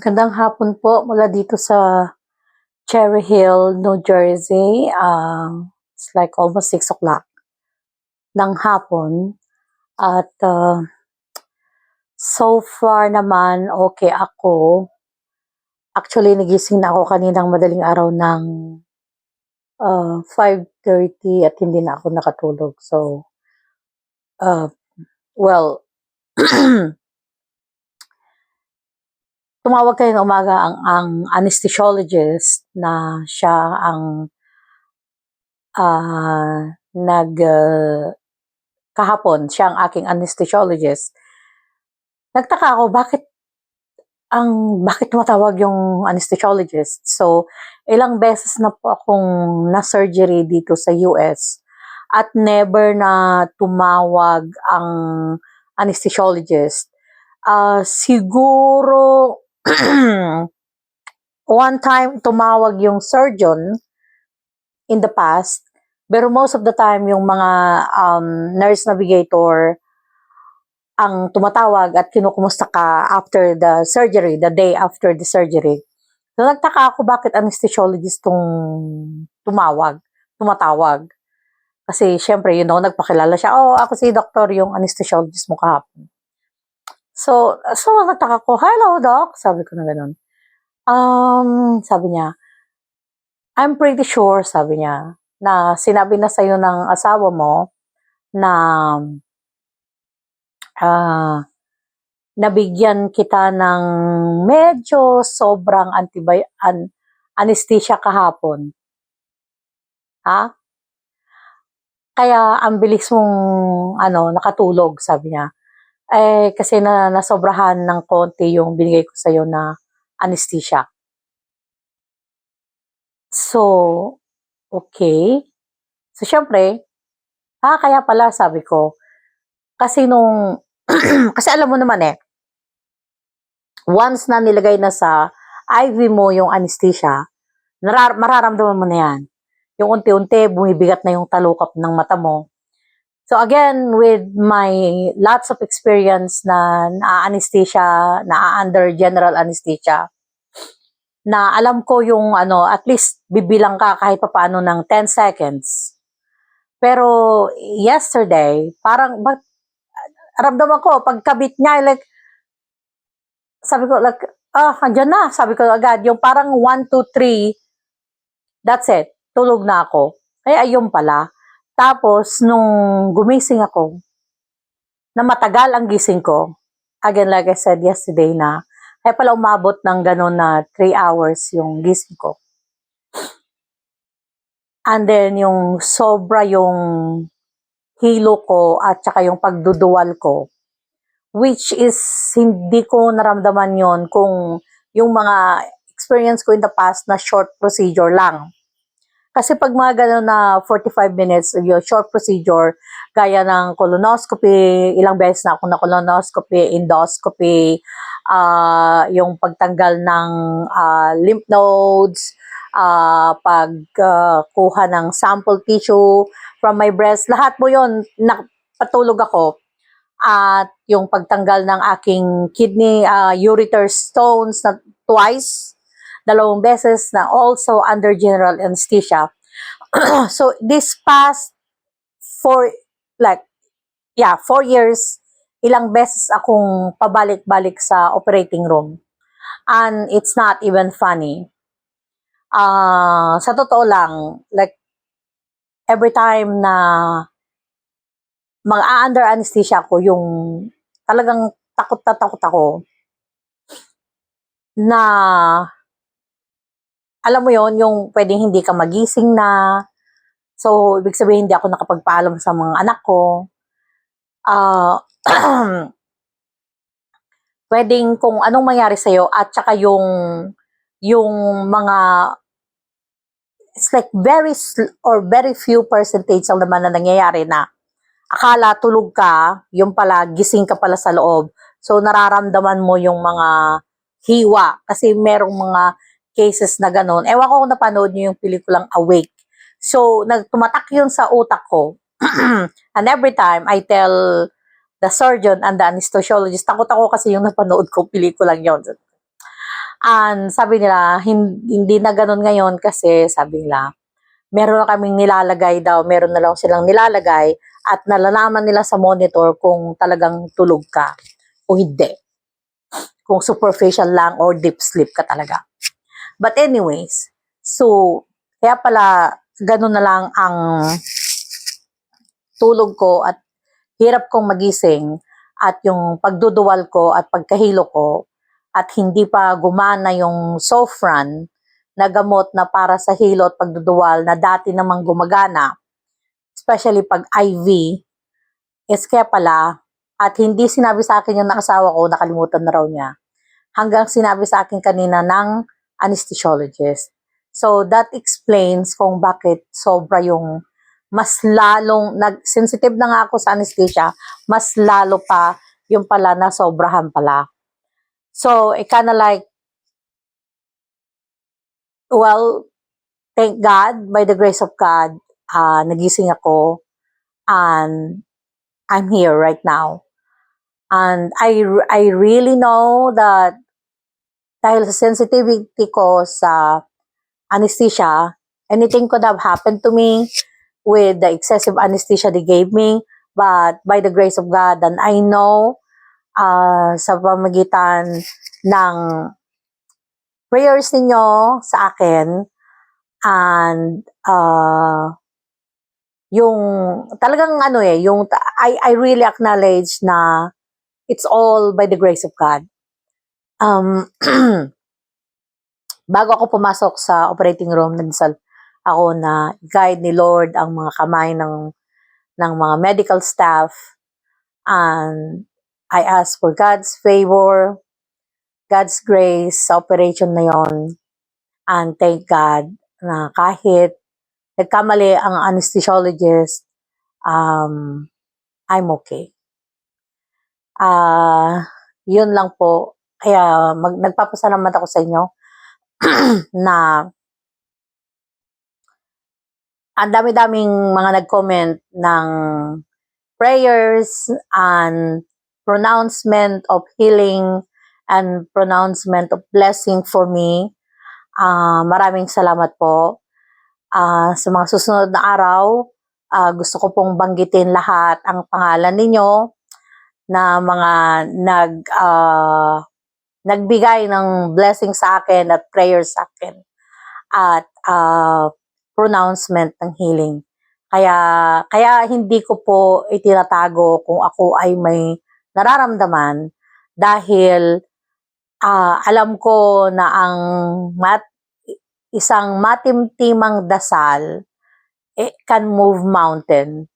Magandang hapon po mula dito sa Cherry Hill, New Jersey. Um, it's like almost 6 o'clock ng hapon. At uh, so far naman, okay ako. Actually, nagising na ako kaninang madaling araw ng uh, 5.30 at hindi na ako nakatulog. So, uh, well, tumawag kayo ng umaga ang, ang anesthesiologist na siya ang ah, nag ah, kahapon siya ang aking anesthesiologist. Nagtaka ako bakit ang bakit tumatawag yung anesthesiologist. So, ilang beses na po akong na-surgery dito sa US at never na tumawag ang anesthesiologist. Ah, siguro one time tumawag yung surgeon in the past, pero most of the time yung mga um, nurse navigator ang tumatawag at kinukumusta ka after the surgery, the day after the surgery. So nagtaka ako bakit anesthesiologist tong tumawag, tumatawag. Kasi syempre, you know, nagpakilala siya, oh, ako si doctor, yung anesthesiologist mo kahapon. So, so nagtaka ko, hello doc, sabi ko na ganun. Um, sabi niya, I'm pretty sure, sabi niya, na sinabi na sa'yo ng asawa mo na ah nabigyan kita ng medyo sobrang antibay an anesthesia kahapon. Ha? Kaya ang bilis mong ano, nakatulog, sabi niya. Eh, kasi na nasobrahan ng konti yung binigay ko sa'yo na anesthesia. So, okay. So, syempre, ah, kaya pala, sabi ko, kasi nung, kasi alam mo naman eh, once na nilagay na sa IV mo yung anesthesia, narar- mararamdaman mo na yan. Yung unti-unti, bumibigat na yung talukap ng mata mo. So again, with my lots of experience na na-anesthesia, na-under general anesthesia, na alam ko yung ano, at least bibilang ka kahit papaano ng 10 seconds. Pero yesterday, parang, but, ramdaman ko, pagkabit niya, like, sabi ko, like, ah, andyan na. Sabi ko agad, yung parang 1, 2, 3, that's it. Tulog na ako. Kaya ayun pala. Tapos, nung gumising ako, na matagal ang gising ko, again, like I said yesterday na, kaya pala umabot ng gano'n na 3 hours yung gising ko. And then, yung sobra yung hilo ko at saka yung pagduduwal ko, which is hindi ko naramdaman yon kung yung mga experience ko in the past na short procedure lang. Kasi pag mga gano'n na 45 minutes, yung short procedure, gaya ng colonoscopy, ilang beses na ako na colonoscopy, endoscopy, ah yung pagtanggal ng ah, lymph nodes, ah pagkuha ng sample tissue from my breast, lahat mo yon napatulog ako. At yung pagtanggal ng aking kidney ah, ureter stones na twice, dalawang beses na also under general anesthesia. so this past four, like, yeah, four years, ilang beses akong pabalik-balik sa operating room. And it's not even funny. Ah, sa totoo lang, like, every time na mag-under anesthesia ako, yung talagang takot na takot ako na alam mo yon yung pwedeng hindi ka magising na. So, ibig sabihin, hindi ako nakapagpaalam sa mga anak ko. Ah, pwedeng kung anong mangyari sa'yo at saka yung yung mga it's like very or very few percentage lang naman na nangyayari na akala tulog ka, yung pala gising ka pala sa loob. So nararamdaman mo yung mga hiwa kasi merong mga cases na ganun. Ewan ko kung napanood niyo yung pelikulang Awake. So nagtumatak yun sa utak ko. and every time I tell the surgeon and the anesthesiologist, takot ako kasi yung napanood ko pelikulang yun. And sabi nila, hin- hindi na ganun ngayon kasi sabi nila, meron na kaming nilalagay daw, meron na lang silang nilalagay at nalalaman nila sa monitor kung talagang tulog ka o hindi. Kung superficial lang or deep sleep ka talaga. But anyways, so, kaya pala, ganun na lang ang tulog ko at hirap kong magising at yung pagduduwal ko at pagkahilo ko at hindi pa gumana yung Sofran na gamot na para sa hilo at pagduduwal na dati namang gumagana, especially pag IV, is kaya pala, at hindi sinabi sa akin yung nakasawa ko, nakalimutan na raw niya, hanggang sinabi sa akin kanina ng anesthesiologist. So, that explains kung bakit sobra yung mas lalong, nag, sensitive na nga ako sa anesthesia, mas lalo pa yung pala na sobrahan pala. So, it kinda like, well, thank God, by the grace of God, ah nagising ako, and I'm here right now. And I, I really know that dahil sa sensitivity ko sa anesthesia, anything could have happened to me with the excessive anesthesia they gave me. But by the grace of God, and I know uh, sa pamagitan ng prayers ninyo sa akin and uh, yung talagang ano eh, yung I, I really acknowledge na it's all by the grace of God. Um, bago ako pumasok sa operating room, nagsal ako na guide ni Lord ang mga kamay ng ng mga medical staff and I ask for God's favor, God's grace sa operation na yon and thank God na kahit nagkamali ang anesthesiologist, um, I'm okay. Ah, yun lang po. Kaya mag, nagpapasalamat ako sa inyo na ang dami-daming mga nag-comment ng prayers and pronouncement of healing and pronouncement of blessing for me. Ah, maraming salamat po. Ah, sa mga susunod na araw, ah, gusto ko pong banggitin lahat ang pangalan ninyo na mga nag ah, nagbigay ng blessing sa akin at prayers sa akin at ah, pronouncement ng healing. Kaya kaya hindi ko po itinatago kung ako ay may nararamdaman dahil ah, alam ko na ang mat, isang matimtimang dasal it can move mountain.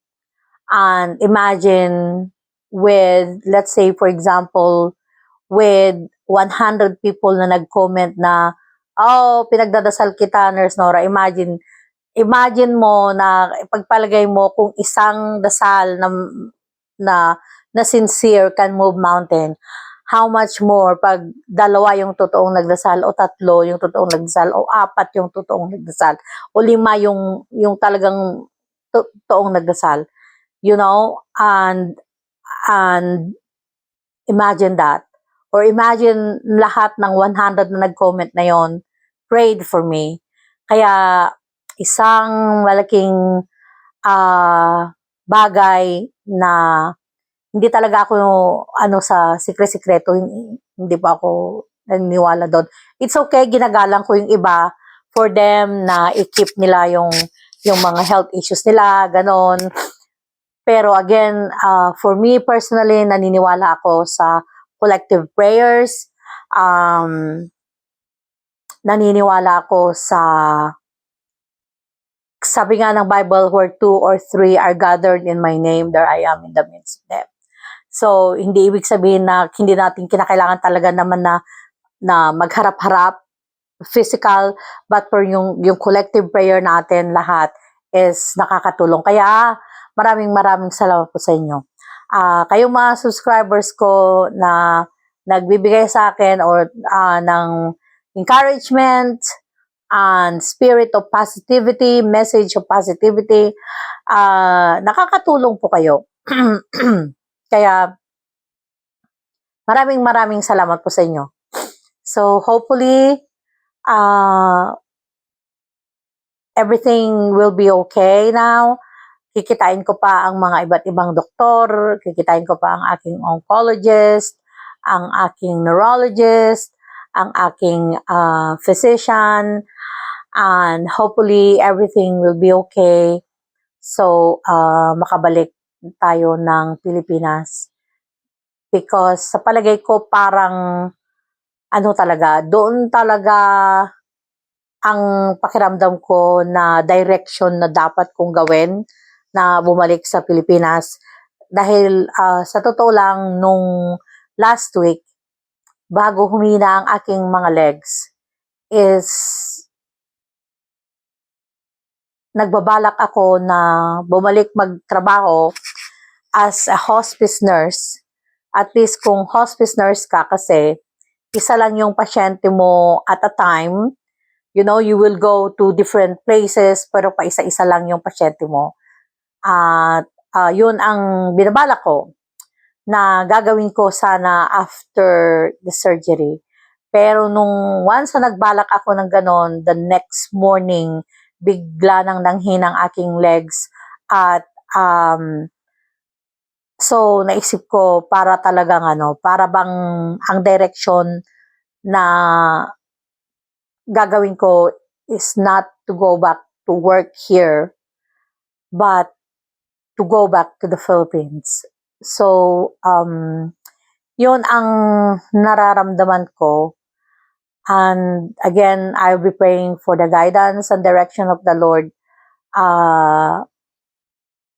And imagine with, let's say for example, with 100 people na nag-comment na, oh, pinagdadasal kita, Nurse Nora. Imagine, imagine mo na pagpalagay mo kung isang dasal na, na, na sincere can move mountain how much more pag dalawa yung totoong nagdasal o tatlo yung totoong nagdasal o apat yung totoong nagdasal o lima yung yung talagang to- totoong nagdasal you know and and imagine that or imagine lahat ng 100 na nag-comment na yon prayed for me kaya isang malaking ah bagay na hindi talaga ako ano sa sikre-sikreto, hindi pa ako naniniwala doon. It's okay, ginagalang ko yung iba for them na i-keep nila yung yung mga health issues nila, ganon. Pero again, uh, for me personally, naniniwala ako sa collective prayers. Um, naniniwala ako sa sabi nga ng Bible, where two or three are gathered in my name, there I am in the midst of them. So, hindi ibig sabihin na hindi natin kinakailangan talaga naman na na magharap-harap physical but for yung yung collective prayer natin lahat is nakakatulong. Kaya maraming maraming salamat po sa inyo. Ah, kayong mga subscribers ko na nagbibigay sa akin or ah, ng encouragement and spirit of positivity, message of positivity, ah, nakakatulong po kayo. Kaya, maraming maraming salamat po sa inyo. So hopefully, uh, everything will be okay now. Kikitain ko pa ang mga iba't ibang doktor, kikitain ko pa ang aking oncologist, ang aking neurologist, ang aking uh, physician, and hopefully everything will be okay. So, uh, makabalik tayo ng Pilipinas. Because sa palagay ko parang ano talaga, doon talaga ang pakiramdam ko na direction na dapat kong gawin na bumalik sa Pilipinas. Dahil ah, sa totoo lang, nung last week, bago humina ang aking mga legs, is nagbabalak ako na bumalik magtrabaho as a hospice nurse. At least kung hospice nurse ka kasi, isa lang yung pasyente mo at a time. You know, you will go to different places, pero pa isa-isa lang yung pasyente mo. At ah, yun ang binabalak ko na gagawin ko sana after the surgery. Pero nung once na nagbalak ako ng ganon, the next morning, bigla nang nanghinang aking legs at um, so naisip ko para talagang ano, para bang ang direction na gagawin ko is not to go back to work here but to go back to the Philippines. So, um, yun ang nararamdaman ko. And again, I'll be praying for the guidance and direction of the Lord. Uh,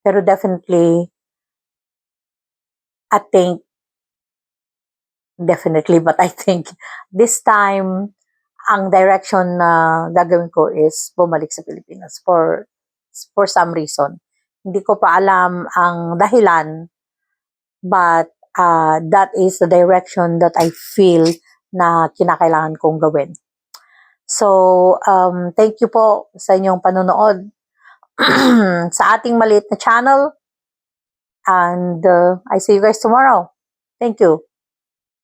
pero definitely, I think, definitely, but I think this time, ang direction na gagawin ko is bumalik sa Pilipinas for for some reason. Hindi ko pa alam ang dahilan, but uh, that is the direction that I feel na kinakailangan kong gawin. So, um, thank you po sa inyong panonood sa ating maliit na channel. And uh, I see you guys tomorrow. Thank you.